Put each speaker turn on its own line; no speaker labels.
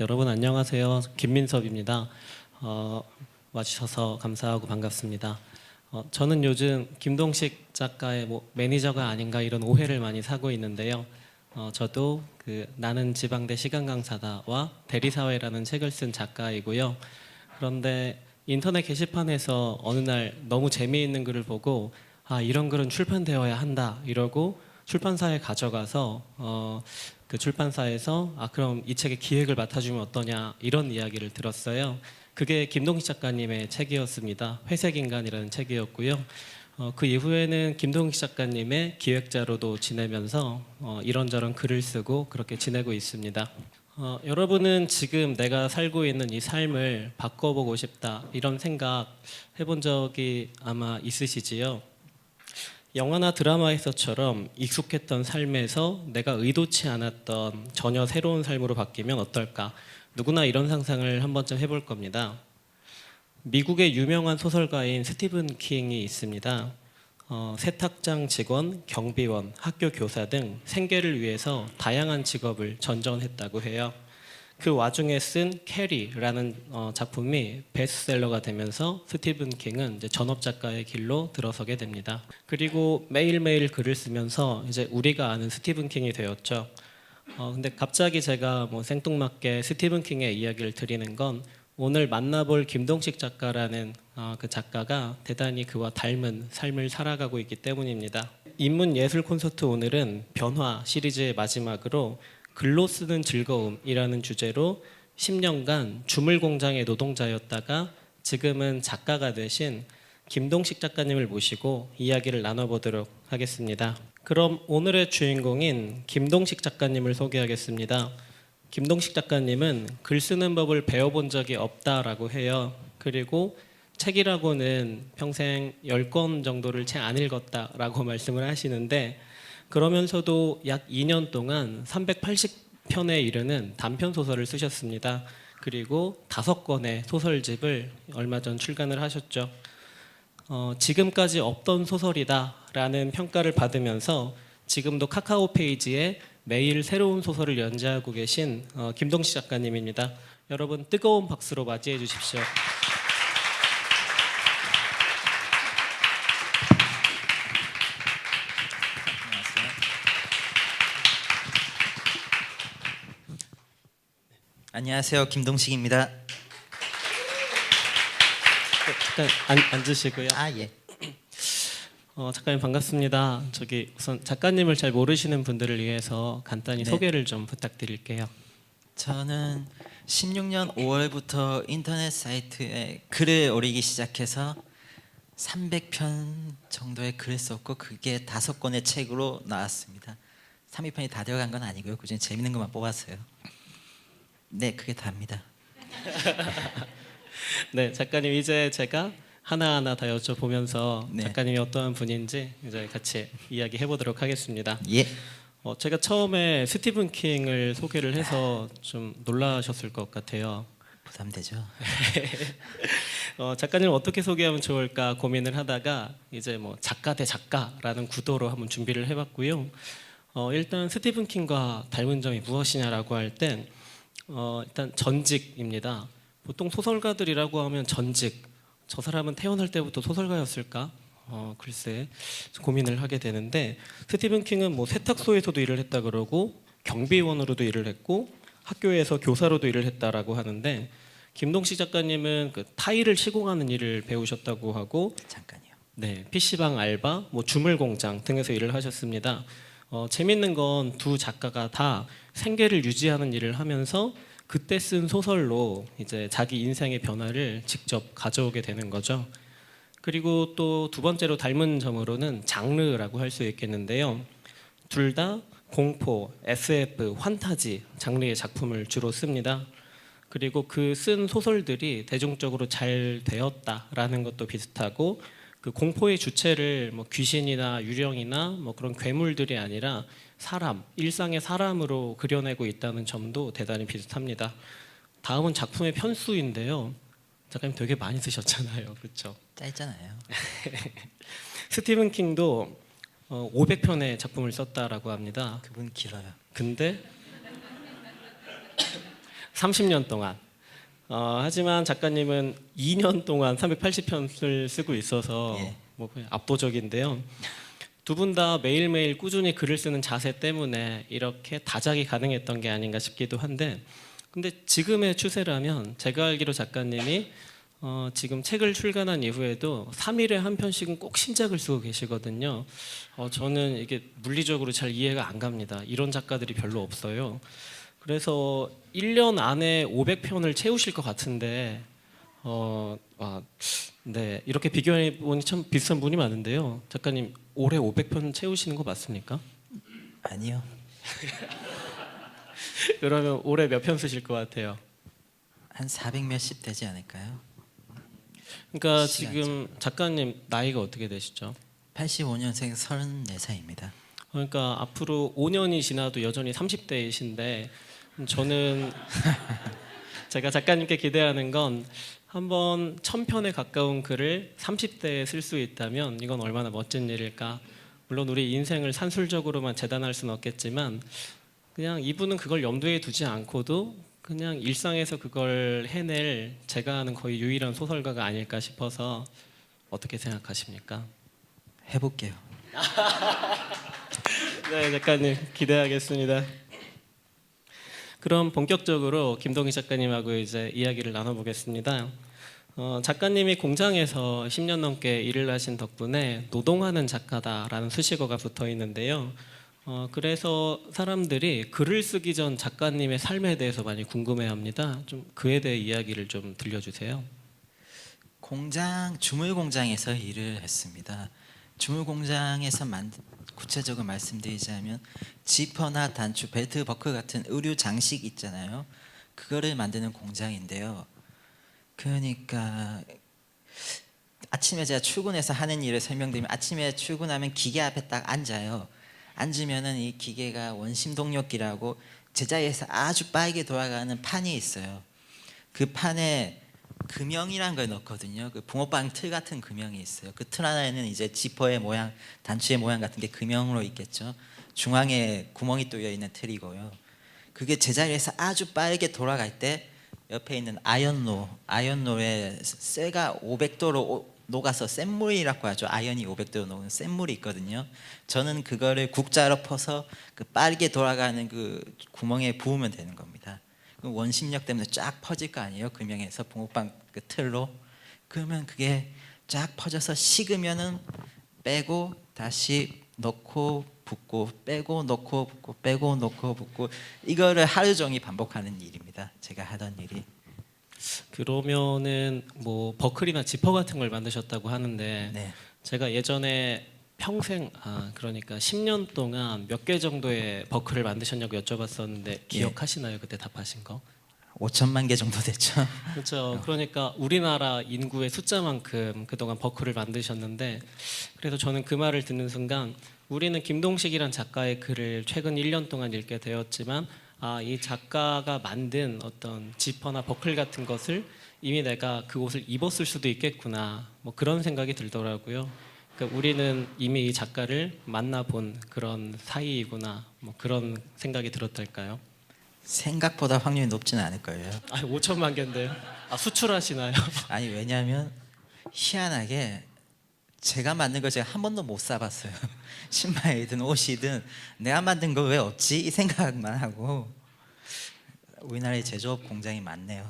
여러분 안녕하세요. 김민섭입니다. 어, 와주셔서 감사하고 반갑습니다. 어, 저는 요즘 김동식 작가의 뭐 매니저가 아닌가 이런 오해를 많이 사고 있는데요. 어, 저도 그 나는 지방대 시간 강사다와 대리사회라는 책을 쓴 작가이고요. 그런데 인터넷 게시판에서 어느 날 너무 재미있는 글을 보고 아 이런 글은 출판되어야 한다 이러고 출판사에 가져가서 어, 그 출판사에서 아 그럼 이 책의 기획을 맡아주면 어떠냐 이런 이야기를 들었어요. 그게 김동식 작가님의 책이었습니다. 회색 인간이라는 책이었고요. 어, 그 이후에는 김동식 작가님의 기획자로도 지내면서 어, 이런저런 글을 쓰고 그렇게 지내고 있습니다. 어, 여러분은 지금 내가 살고 있는 이 삶을 바꿔보고 싶다 이런 생각 해본 적이 아마 있으시지요. 영화나 드라마에서처럼 익숙했던 삶에서 내가 의도치 않았던 전혀 새로운 삶으로 바뀌면 어떨까? 누구나 이런 상상을 한 번쯤 해볼 겁니다. 미국의 유명한 소설가인 스티븐 킹이 있습니다. 어, 세탁장 직원, 경비원, 학교 교사 등 생계를 위해서 다양한 직업을 전전했다고 해요. 그 와중에 쓴 캐리라는 어, 작품이 베스트셀러가 되면서 스티븐 킹은 이제 전업 작가의 길로 들어서게 됩니다. 그리고 매일매일 글을 쓰면서 이제 우리가 아는 스티븐 킹이 되었죠. 어, 근데 갑자기 제가 뭐 생뚱맞게 스티븐 킹의 이야기를 드리는 건 오늘 만나볼 김동식 작가라는 어, 그 작가가 대단히 그와 닮은 삶을 살아가고 있기 때문입니다. 인문 예술 콘서트 오늘은 변화 시리즈의 마지막으로 글로 쓰는 즐거움이라는 주제로 10년간 주물 공장의 노동자였다가 지금은 작가가 되신 김동식 작가님을 모시고 이야기를 나눠보도록 하겠습니다. 그럼 오늘의 주인공인 김동식 작가님을 소개하겠습니다. 김동식 작가님은 글 쓰는 법을 배워본 적이 없다라고 해요. 그리고 책이라고는 평생 10권 정도를 채 안 읽었다라고 말씀을 하시는데 그러면서도 약 2년 동안 380편에 이르는 단편 소설을 쓰셨습니다. 그리고 다섯 권의 소설집을 얼마 전 출간을 하셨죠. 어, 지금까지 없던 소설이다라는 평가를 받으면서 지금도 카카오 페이지에 매일 새로운 소설을 연재하고 계신 어, 김동식 작가님입니다. 여러분 뜨거운 박수로 맞이해 주십시오.
안녕하세요. 안녕하세요. 김동식입니다.
네, 잠깐 앉, 앉으시고요.
아 예.
어, 작가님 반갑습니다. 저기 우선 작가님을 잘 모르시는 분들을 위해서 간단히
네.
소개를 좀 부탁드릴게요.
저는 16년 5월부터 인터넷 사이트에 글을 올리기 시작해서 300편 정도의 글을 썼고 그게 다섯 권의 책으로 나왔습니다. 300편이 다 들어간 건 아니고요. 그중에 재밌는 것만 뽑았어요. 네, 그게 답니다.
네, 작가님 이제 제가 하나하나 다 여쭤보면서
네.
작가님이 어떠한 분인지 이제 같이 이야기해 보도록 하겠습니다.
예.
어, 제가 처음에 스티븐 킹을 소개를 해서 좀 놀라셨을 것 같아요.
부담되죠.
어, 작가님 어떻게 소개하면 좋을까 고민을 하다가 이제 뭐 작가 대 작가라는 구도로 한번 준비를 해봤고요. 어, 일단 스티븐 킹과 닮은 점이 무엇이냐라고 할 땐 어, 일단 전직입니다. 보통 소설가들이라고 하면 전직. 저 사람은 태어날 때부터 소설가였을까? 어, 글쎄 고민을 하게 되는데 스티븐 킹은 뭐 세탁소에서도 일을 했다 그러고 경비원으로도 일을 했고 학교에서 교사로도 일을 했다라고 하는데 김동식 작가님은 그 타일을 시공하는 일을 배우셨다고 하고
잠깐요.
네 PC방 알바, 뭐 주물 공장 등에서 일을 하셨습니다. 어, 재밌는 건 두 작가가 다 생계를 유지하는 일을 하면서 그때 쓴 소설로 이제 자기 인생의 변화를 직접 가져오게 되는 거죠. 그리고 또 두 번째로 닮은 점으로는 장르라고 할 수 있겠는데요. 둘 다 공포, SF, 환타지 장르의 작품을 주로 씁니다. 그리고 그 쓴 소설들이 대중적으로 잘 되었다라는 것도 비슷하고 그 공포의 주체를 뭐 귀신이나 유령이나 뭐 그런 괴물들이 아니라 사람, 일상의 사람으로 그려내고 있다는 점도 대단히 비슷합니다. 다음은 작품의 편수인데요. 작가님 되게 많이 쓰셨잖아요. 그렇죠?
짧잖아요.
스티븐 킹도 어, 500편의 작품을 썼다라고 합니다.
그분 길어요.
근데 30년 동안. 어, 하지만 작가님은 2년 동안 380편을 쓰고 있어서
예.
뭐 그냥 압도적인데요. 두 분 다 매일매일 꾸준히 글을 쓰는 자세 때문에 이렇게 다작이 가능했던 게 아닌가 싶기도 한데 근데 지금의 추세라면 제가 알기로 작가님이 어, 지금 책을 출간한 이후에도 3일에 한 편씩은 꼭 신작을 쓰고 계시거든요. 어, 저는 이게 물리적으로 잘 이해가 안 갑니다. 이런 작가들이 별로 없어요. 그래서 1년 안에 500편을 채우실 것 같은데 어, 아, 네 이렇게 비교해 보니 참 비슷한 분이 많은데요. 작가님 올해 500편 채우시는 거 맞습니까?
아니요.
그러면 올해 몇 편 쓰실 것 같아요?
한 400 몇십 되지 않을까요?
그러니까. 지금 작가님 나이가 어떻게 되시죠?
85년생 34살입니다.
그러니까 앞으로 5년이 지나도 여전히 30대이신데 저는 제가 작가님께 기대하는 건 한번 천 편에 가까운 글을 30대에 쓸 수 있다면 이건 얼마나 멋진 일일까. 물론 우리 인생을 산술적으로만 재단할 수는 없겠지만 그냥 이분은 그걸 염두에 두지 않고도 그냥 일상에서 그걸 해낼 제가 아는 거의 유일한 소설가가 아닐까 싶어서 어떻게 생각하십니까?
해볼게요.
네, 작가님 기대하겠습니다. 그럼 본격적으로 김동희 작가님하고 이제 이야기를 나눠보겠습니다. 어, 작가님이 공장에서 10년 넘게 일을 하신 덕분에 노동하는 작가다라는 수식어가 붙어 있는데요. 어, 그래서 사람들이 글을 쓰기 전 작가님의 삶에 대해서 많이 궁금해합니다. 좀 그에 대해 이야기를 좀 들려주세요.
공장 주물 공장에서 일을 했습니다. 주물 공장에서 만 구체적으로 말씀드리자면 지퍼나 단추, 벨트, 버클 같은 의류 장식 있잖아요. 그거를 만드는 공장인데요. 그러니까 아침에 제가 출근해서 하는 일을 설명드리면 아침에 출근하면 기계 앞에 딱 앉아요. 앉으면은 이 기계가 원심 동력기라고 제자리에서 아주 빠르게 돌아가는 판이 있어요. 그 판에 금형이란 걸 넣거든요. 그 붕어빵 틀 같은 금형이 있어요. 그 틀 하나에는 이제 지퍼의 모양, 단추의 모양 같은 게 금형으로 있겠죠. 중앙에 구멍이 뚫려 있는 틀이고요. 그게 제자리에서 아주 빠르게 돌아갈 때 옆에 있는 아연로, 아연로에 쇠가 500도로 녹아서 센물이라고 하죠. 아연이 500도로 녹는 센물이 있거든요. 저는 그거를 국자로 퍼서 그 빠르게 돌아가는 그 구멍에 부으면 되는 겁니다. 그 원심력 때문에 쫙 퍼질 거 아니에요. 금형에서 붕어빵 그 틀로. 그러면 그게 쫙 퍼져서 식으면은 빼고 다시 넣고 붓고 빼고 넣고 붓고 빼고 넣고 붓고 이거를 하루 종일 반복하는 일입니다. 제가 하던 일이.
그러면은 뭐 버클이나 지퍼 같은 걸 만드셨다고 하는데
네.
제가 예전에 평생 아 그러니까 10년 동안 몇 개 정도의 버클을 만드셨냐고 여쭤봤었는데 기억하시나요 그때 답하신 거?
5천만 개 정도 됐죠.
그렇죠. 그러니까 우리나라 인구의 숫자만큼 그동안 버클을 만드셨는데 그래서 저는 그 말을 듣는 순간 우리는 김동식이란 작가의 글을 최근 1년 동안 읽게 되었지만 아, 이 작가가 만든 어떤 지퍼나 버클 같은 것을 이미 내가 그 옷을 입었을 수도 있겠구나. 뭐 그런 생각이 들더라고요. 그러니까 우리는 이미 이 작가를 만나본 그런 사이이구나. 뭐 그런 생각이 들었달까요?
생각보다 확률이 높지는 않을 거예요.
아, 5천만 개인데요. 아, 수출하시나요?
아니 왜냐하면 희한하게 제가 만든 걸 제가 한 번도 못 사봤어요. 신발이든 옷이든 내가 만든 거 왜 없지 이 생각만 하고 우리나라에 제조업 공장이 많네요.